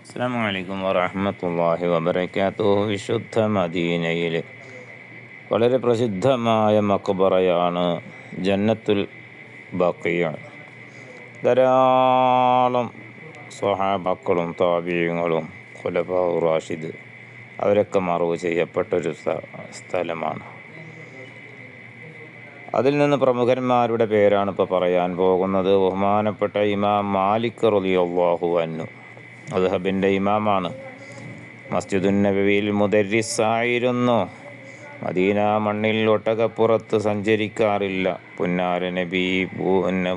അസ്സാം വാഹമത്തല്ലാഹി വബർക്കാത്തു വിശുദ്ധ മദീനയിൽ വളരെ പ്രസിദ്ധമായ മക്ബറയാണ് ജന്നത്തുൽ ബക്കിയ. ധാരാളം സ്വഹാബക്കളും താപീയങ്ങളും ഖുലഫാ റാഷിദ് അവരൊക്കെ മറവ് ചെയ്യപ്പെട്ടൊരു സ്ഥ- സ്ഥലമാണ്. അതിൽ നിന്ന് പ്രമുഖന്മാരുടെ പേരാണ് ഇപ്പോൾ പറയാൻ പോകുന്നത്. ബഹുമാനപ്പെട്ട ഇമാം മാലിക് റളിയല്ലാഹു അന്നു അദ്ഹബിന്റെ ഇമാമാണ്. മസ്ജിദുൻ നബവിയിൽ മുദരിസായിരുന്നു. മദീന മണ്ണിൽ ഒട്ടകപ്പുറത്ത് സഞ്ചരിക്കാറില്ല. പുന്നാര നബി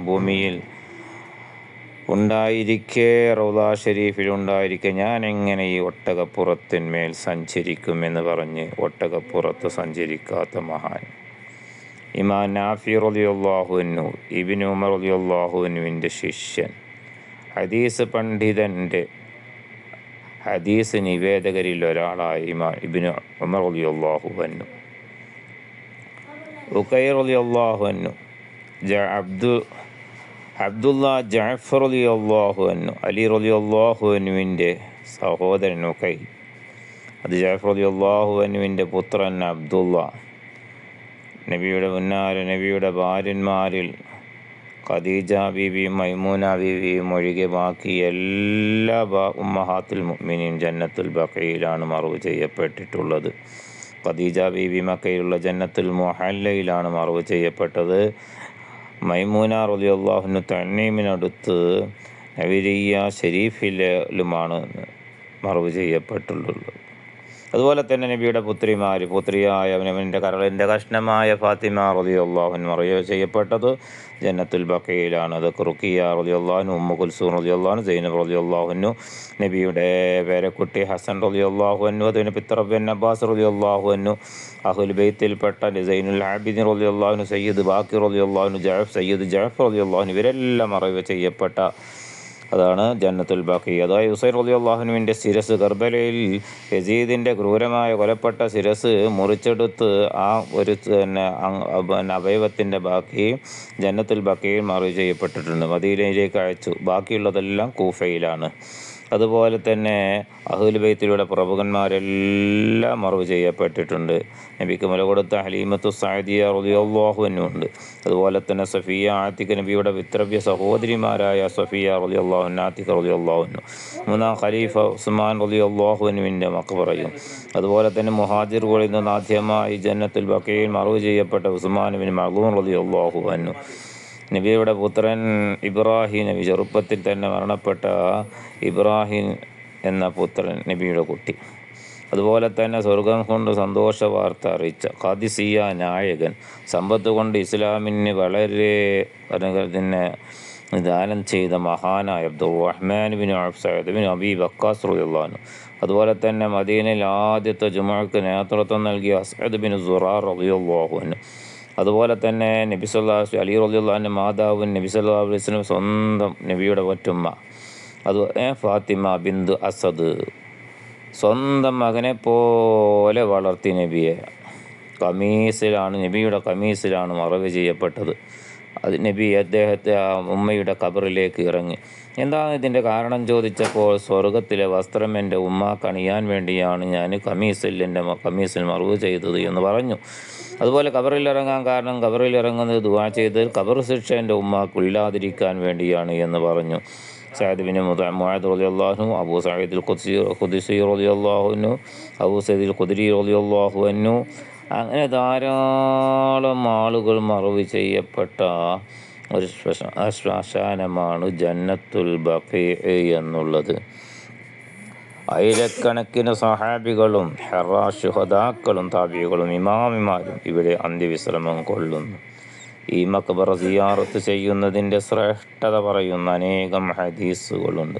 ഭൂമിയിൽ ഉണ്ടായിരിക്കെ റൗദാ ഷെരീഫിൽ ഉണ്ടായിരിക്കെ ഞാൻ എങ്ങനെ ഈ ഒട്ടകപ്പുറത്തിന്മേൽ സഞ്ചരിക്കുമെന്ന് പറഞ്ഞ് ഒട്ടകപ്പുറത്ത് സഞ്ചരിക്കാത്ത മഹാൻ. ഇമാ നാഫി റലിയുള്ളാഹുനു ഇബിൻ ഉമർ റളിയല്ലാഹുവിനുവിന്റെ ശിഷ്യൻ. ഹദീസ് പണ്ഡിതന്റെ ഹദീസ് നിവേദകരിൽ ഒരാളായ ഇബിന് ഉമർ അലി അള്ളാഹു റളിയല്ലാഹുവിനു ഉക്കൈർ അള്ളാഹു ജ അബ്ദു അബ്ദുള്ള ജാഫർ അലി അള്ളാഹു വന്നു അലി അലി അള്ളാഹു വന്നുവിന്റെ സഹോദരൻ ഉക്കൈ അത് ജാഫർ അലി അള്ളാഹു വന്നുവിന്റെ പുത്രൻ അബ്ദുള്ള നബിയുടെ മുന്നാര നബിയുടെ ഭാര്യന്മാരിൽ ഖദീജ ബീവി മൈമൂന ബീവിയും ഒഴികെ ബാക്കി എല്ലാ ബാ ഉമ്മഹാത്തുൽ മുഅ്മിനീൻ ജന്നത്തുൽ ബഖയിലാണ് മറവ് ചെയ്യപ്പെട്ടിട്ടുള്ളത്. ഖദീജ ബീവി മക്കയിലുള്ള ജന്നത്തുൽ മുഹല്ലയിലാണ് മറവ് ചെയ്യപ്പെട്ടത്. മൈമൂന റളിയല്ലാഹുവിന് തണ്ണീമിനടുത്ത് നവിരിയ ഷരീഫിലുമാണ് മറവ് ചെയ്യപ്പെട്ടുള്ളത്. അതുപോലെ തന്നെ നബിയുടെ പുത്രിമാർ പുത്രിയായ അവനവന്റെ കരളിന്റെ കഷ്ണമായ ഫാത്തിമ റതി അള്ളാഹുൻ മറിയ ചെയ്യപ്പെട്ടത് ജന്നത്തുൽ ബക്കയിലാണ് അത് റുക്കിയ റതി അള്ളാഹുനു ഉമ്മ കുൽസൂർ റതി സൈനബ് റതി നബിയുടെ പേരക്കുട്ടി ഹസൻ റതി അതിന് പിത്രബിൻ അബ്ബാസ് റതി അഹുൽ ബെയ്ത്തിൽപ്പെട്ട സൈനുൽ ആബിദിൻ റതി സയ്യിദ് ബാക്കി റതി അള്ളാഹുനു സയ്യിദ് ജാഫ് റതി ഇവരെല്ലാം അറിവ് ചെയ്യപ്പെട്ട അതാണ് ജന്നത്തുൽ ബാക്കി അതായത് ഉസൈർ അലി അള്ളാഹുനുവിന്റെ ശിരസ് കർബലയിൽ യസീദിന്റെ ക്രൂരമായ കൊലപ്പെട്ട ശിരസ് മുറിച്ചെടുത്ത് ആ ഒരു അവയവത്തിന്റെ ബാക്കി ജന്നത്തുൽ ബാക്കിയിൽ മാറി ചെയ്യപ്പെട്ടിട്ടുണ്ട്. മദീനയിലേക്ക് അയച്ചു. ബാക്കിയുള്ളതെല്ലാം കൂഫയിലാണ്. അതുപോലെ തന്നെ അഹുൽ ബൈത്തിലൂടെ പ്രഭുക്കന്മാരെല്ലാം മറവ് ചെയ്യപ്പെട്ടിട്ടുണ്ട്. നബിക്ക് മുല കൊടുത്ത ഹലീമത്തു സാദിയ റലിയല്ലാഹുവിനുണ്ട് അതുപോലെ തന്നെ സഫിയ ആത്തിക്ക് നബിയുടെ വിത്രവ്യ സഹോദരിമാരായ സഫിയ ആത്തിക്ക് റലി അള്ളാഹുനു മൂന്നാം ഖലീഫ ഉസ്മാൻ മക്ക മക്ബറയും അതുപോലെ തന്നെ മുഹാജിറുകളിൽ നിന്ന് ആദ്യമായി ജന്നത്തുൽ ബക്കയിൽ മറവ് ചെയ്യപ്പെട്ട ഉസ്മാനുവിന് മഹൂൻ റലി അള്ളാഹുവന്നു നബിയുടെ പുത്രൻ ഇബ്രാഹിം നബി ചെറുപ്പത്തിൽ തന്നെ മരണപ്പെട്ട ഇബ്രാഹിം എന്ന പുത്രൻ നബിയുടെ കുട്ടി. അതുപോലെ തന്നെ സ്വർഗം കൊണ്ട് സന്തോഷ വാർത്ത അറിയിച്ച ഖാദിസിയ നായകൻ സമ്പത്ത് കൊണ്ട് ഇസ്ലാമിന് വളരെ അനുഗ്രഹത്തിന് ദാനം ചെയ്ത മഹാനായ Abdul Rahman bin Sayyid bin Abi Bakkas റളിയല്ലാഹു അതുപോലെ തന്നെ മദീനയിൽ ആദ്യത്തെ ജുമാക്ക് നേതൃത്വം നൽകിയ അസ്ഹദ് ബിൻ സുറാർ അൻഹു. അതുപോലെ തന്നെ നബി സല്ലാഹു അലി റളിയല്ലാഹുവിന്റെ മാതാവും നബി വസല്ലം സ്വന്തം നബിയുടെ ഒറ്റുമ്മ. അത് ഫാത്തിമ ബിന്ദു അസദ്. സ്വന്തം മകനെ പോലെ വളർത്തി നബിയെ. കമീസിലാണ് നബിയുടെ കമീസിലാണ് മറവ് ചെയ്യപ്പെട്ടത്. അത് നബി അദ്ദേഹത്തെ ആ ഉമ്മയുടെ കബറിലേക്ക് ഇറങ്ങി. എന്താണ് ഇതിന്റെ കാരണം ചോദിച്ചപ്പോൾ സ്വർഗത്തിലെ വസ്ത്രം എന്റെ ഉമ്മ കണിയാൻ വേണ്ടിയാണ് ഞാൻ കമീസിൽ എന്റെ കമീസിൽ മറവ് ചെയ്തത് എന്ന് പറഞ്ഞു. അതുപോലെ കബറിൽ ഇറങ്ങാൻ കാരണം കബറിൽ ഇറങ്ങുന്നത് ദുവാ ചെയ്ത് കബർ ശിക്ഷ എന്റെ ഉമ്മാക്കില്ലാതിരിക്കാൻ വേണ്ടിയാണ് എന്ന് പറഞ്ഞു. സാഹിദിന് ബിൻ മുഅദ് റളിയല്ലാഹു അബൂ സഈദ് ഖുദ്സി ഖുദ്സി റളിയല്ലാഹു അബൂ സയ്യിദ് ഖുദ്രി റളിയല്ലാഹു അൻഹു അങ്ങനെ ധാരാളം ആളുകൾ മറവ് ചെയ്യപ്പെട്ട ഒരു ശ്മശാനമാണ് ജന്നത്തുൽ ബഖീ എന്നുള്ളത്. ആയിരക്കണക്കിന് സഹാബികളും ഹെറാഷുഹദാക്കളും താബികളും ഇമാമിമാരും ഇവിടെ അന്ത്യവിശ്രമം കൊള്ളുന്നു. ഈ മക്ബറ സിയാറത്ത് ചെയ്യുന്നതിന്റെ ശ്രേഷ്ഠത പറയുന്ന അനേകം ഹദീസുകളുണ്ട്.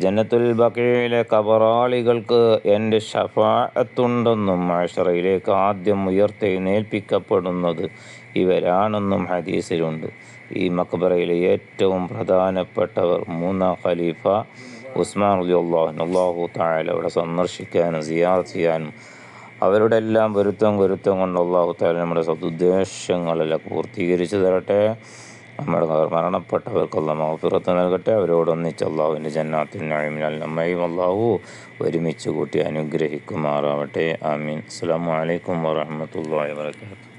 ജന്നത്തുൽ ബക്കയിലെ കബറാളികൾക്ക് എന്റെ ഷഫാത്തുണ്ടെന്നും ആഷറയിലേക്ക് ആദ്യം ഉയർത്തെഴുന്നേൽപ്പിക്കപ്പെടുന്നത് ഇവരാണെന്നും ഹദീസിലുണ്ട്. ഈ മക്ബറയിലെ ഏറ്റവും പ്രധാനപ്പെട്ടവർ മൂന്നാം ഖലീഫ ഉസ്മാൻ അലി അള്ളാഹു താല അവിടെ സന്ദർശിക്കാനും സിയാർ ചെയ്യാനും അവരുടെ എല്ലാം വരുത്തം വരുത്തം കൊണ്ട് അള്ളാഹു താല നമ്മുടെ സതുദ്ദേശങ്ങളെല്ലാം പൂർത്തീകരിച്ചു തരട്ടെ. നമ്മുടെ മരണപ്പെട്ടവർക്കുള്ള മഹഫിറത്ത് നൽകട്ടെ. അവരോടൊന്നിച്ച് അള്ളാഹുവിന്റെ ജന്നാത്തിൽ നഴിമിനാൽ നമ്മയും. അള്ളാഹു ഒരുമിച്ച് കൂട്ടി അനുഗ്രഹിക്കുമാറാവട്ടെ. ആമീൻ. അസ്സാം വലൈക്കും വാഹമത്തല്ലാ വാത്തു